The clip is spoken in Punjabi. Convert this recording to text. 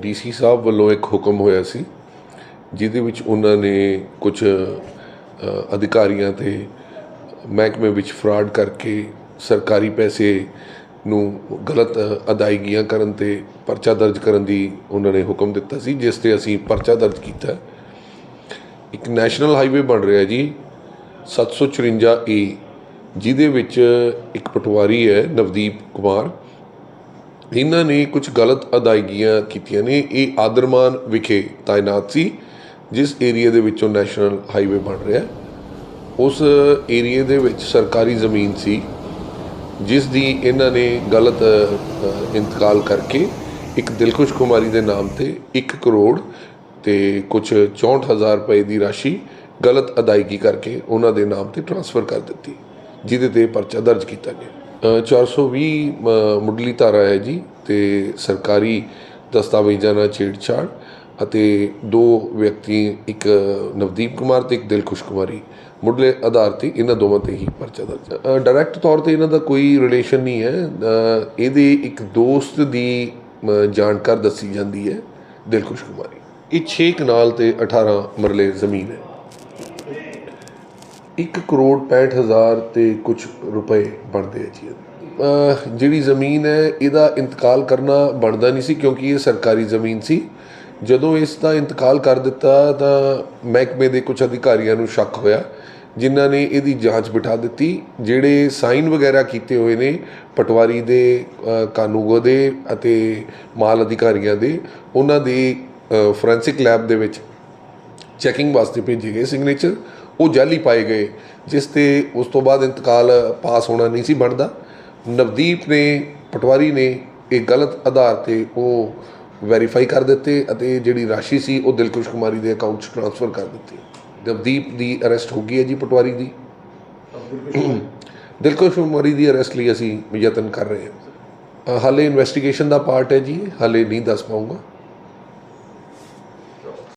ਡੀਸੀ ਸਾਹਿਬ ਵੱਲੋਂ ਇੱਕ ਹੁਕਮ ਹੋਇਆ ਸੀ, ਜਿਹਦੇ ਵਿੱਚ ਉਹਨਾਂ ਨੇ ਕੁਝ ਅਧਿਕਾਰੀਆਂ ਤੇ ਮਹਿਕਮੇ ਵਿੱਚ ਫਰਾਡ ਕਰਕੇ ਸਰਕਾਰੀ ਪੈਸੇ ਨੂੰ ਗਲਤ ਅਦਾਇਗੀਆਂ ਕਰਨ ਤੇ ਪਰਚਾ ਦਰਜ ਕਰਨ ਦੀ ਉਹਨਾਂ ਨੇ ਹੁਕਮ ਦਿੱਤਾ ਸੀ, ਜਿਸ ਤੇ ਅਸੀਂ ਪਰਚਾ ਦਰਜ ਕੀਤਾ। ਇੱਕ ਨੈਸ਼ਨਲ ਹਾਈਵੇ ਬਣ ਰਿਹਾ ਜੀ 754 ਏ, ਜਿਹਦੇ ਵਿੱਚ ਇੱਕ ਪਟਵਾਰੀ ਹੈ, ਨਵਦੀਪ ਕੁਮਾਰ। ਇਹਨਾਂ ਨੇ ਕੁਝ ਗਲਤ ਅਦਾਇਗੀਆਂ ਕੀਤੀਆਂ ਨੇ। ਇਹ ਆਦਰਮਾਨ ਵਿਖੇ ਤਾਇਨਾਤ ਸੀ, ਜਿਸ ਏਰੀਆ ਦੇ ਵਿੱਚੋਂ ਨੈਸ਼ਨਲ ਹਾਈਵੇ ਬਣ ਰਿਹਾ। ਉਸ ਏਰੀਆ ਦੇ ਵਿੱਚ ਸਰਕਾਰੀ ਜ਼ਮੀਨ ਸੀ, ਜਿਸ ਦੀ ਇਹਨਾਂ ਨੇ ਗਲਤ ਇੰਤਕਾਲ ਕਰਕੇ ਇੱਕ ਦਿਲਖੁਸ਼ ਕੁਮਾਰੀ ਦੇ ਨਾਮ ਤੇ 1 ਕਰੋੜ ਤੇ ਕੁਝ 64000 ਰੁਪਏ ਦੀ ਰਾਸ਼ੀ ਗਲਤ ਅਦਾਇਗੀ ਕਰਕੇ ਉਹਨਾਂ ਦੇ ਨਾਮ ਤੇ ਟ੍ਰਾਂਸਫਰ ਕਰ ਦਿੱਤੀ, ਜਿਹਦੇ ਤੇ ਪਰਚਾ ਦਰਜ ਕੀਤਾ ਗਿਆ। 420 ਅ, ਮੁੱਢਲੀ ਧਾਰਾ ਹੈ ਜੀ ਤੇ ਸਰਕਾਰੀ ਦਸਤਾਵੇਜ਼ਾਂ ਨਾਲ ਛੇੜਛਾੜ ਅਤੇ ਦੋ ਵਿਅਕਤੀ ਇੱਕ ਨਵਦੀਪ ਕੁਮਾਰ ਤੇ ਇੱਕ ਦਿਲਖੁਸ਼ ਕੁਮਾਰੀ ਮੁੱਢਲੇ ਆਧਾਰ ਤੇ ਇਹਨਾਂ ਦੋਵਾਂ ਤੇ ਹੀ ਪਰਚਾ ਦਰਜ ਡਾਇਰੈਕਟ ਤੌਰ ਤੇ ਇਹਨਾਂ ਦਾ ਕੋਈ ਰਿਲੇਸ਼ਨ ਨਹੀਂ ਹੈ। ਇਹਦੇ ਇੱਕ ਦੋਸਤ ਦੀ ਜਾਣਕਾਰ ਦੱਸੀ ਜਾਂਦੀ ਹੈ ਦਿਲਖੁਸ਼ ਕੁਮਾਰੀ ਇਹ 6 ਕਨਾਲ ਤੇ 18 ਮਰਲੇ ਜ਼ਮੀਨ ਹੈ। 1 ਕਰੋੜ 65 ਹਜ਼ਾਰ ਤੇ ਕੁਝ ਰੁਪਏ ਬਣਦੇ ਆ ਜੀ। ਜਿਹੜੀ ਜ਼ਮੀਨ ਹੈ, ਇਹਦਾ ਇੰਤਕਾਲ ਕਰਨਾ ਬਣਦਾ ਨਹੀਂ ਸੀ ਕਿਉਂਕਿ ਇਹ ਸਰਕਾਰੀ ਜ਼ਮੀਨ ਸੀ। ਜਦੋਂ ਇਸ ਦਾ ਇੰਤਕਾਲ ਕਰ ਦਿੱਤਾ ਤਾਂ ਮਹਿਕਮੇ ਦੇ ਕੁਝ ਅਧਿਕਾਰੀਆਂ ਨੂੰ ਸ਼ੱਕ ਹੋਇਆ, ਜਿਨ੍ਹਾਂ ਨੇ ਇਹਦੀ ਜਾਂਚ ਬਿਠਾ ਦਿੱਤੀ। ਜਿਹੜੇ ਸਾਈਨ ਵਗੈਰਾ ਕੀਤੇ ਹੋਏ ਨੇ, ਪਟਵਾਰੀ ਦੇ ਕਾਨੂੰਗੋ ਦੇ ਅਤੇ ਮਾਲ ਅਧਿਕਾਰੀਆਂ ਦੇ, ਉਹਨਾਂ ਦੇ ਫੋਰੈਂਸਿਕ ਲੈਬ ਦੇ ਵਿੱਚ ਚੈਕਿੰਗ ਵਾਸਤੇ ਭੇਜੇ ਗਏ ਸਿਗਨੇਚਰ ਉਹ ਜਾਲੀ ਪਾਏ ਗਏ ਜਿਸ ਤੇ ਉਸ ਤੋਂ ਬਾਅਦ ਇੰਤਕਾਲ ਪਾਸ ਹੋਣਾ ਨਹੀਂ ਸੀ ਬਣਦਾ। ਨਵਦੀਪ ਨੇ ਪਟਵਾਰੀ ਨੇ ਇਹ ਗਲਤ ਆਧਾਰ ਤੇ ਉਹ ਵੈਰੀਫਾਈ ਕਰ ਦਿੱਤੇ ਅਤੇ ਜਿਹੜੀ ਰਾਸ਼ੀ ਸੀ ਉਹ ਦਿਲਕੁਸ਼ ਕੁਮਾਰੀ ਦੇ ਅਕਾਊਂਟ 'ਚ ਟ੍ਰਾਂਸਫਰ ਕਰ ਦਿੱਤੀ। ਨਵਦੀਪ ਦੀ ਅਰੈਸਟ ਹੋ ਗਈ ਹੈ ਜੀ ਪਟਵਾਰੀ ਦੀ। ਦਿਲਕੁਸ਼ ਕੁਮਾਰੀ ਦੀ ਅਰੈਸਟ ਲਈ ਅਸੀਂ ਯਤਨ ਕਰ ਰਹੇ ਹਾਂ। ਹਾਲੇ ਇਨਵੈਸਟੀਗੇਸ਼ਨ ਦਾ ਪਾਰਟ ਹੈ ਜੀ ਹਾਲੇ ਨਹੀਂ ਦੱਸ ਪਾਉਂਗਾ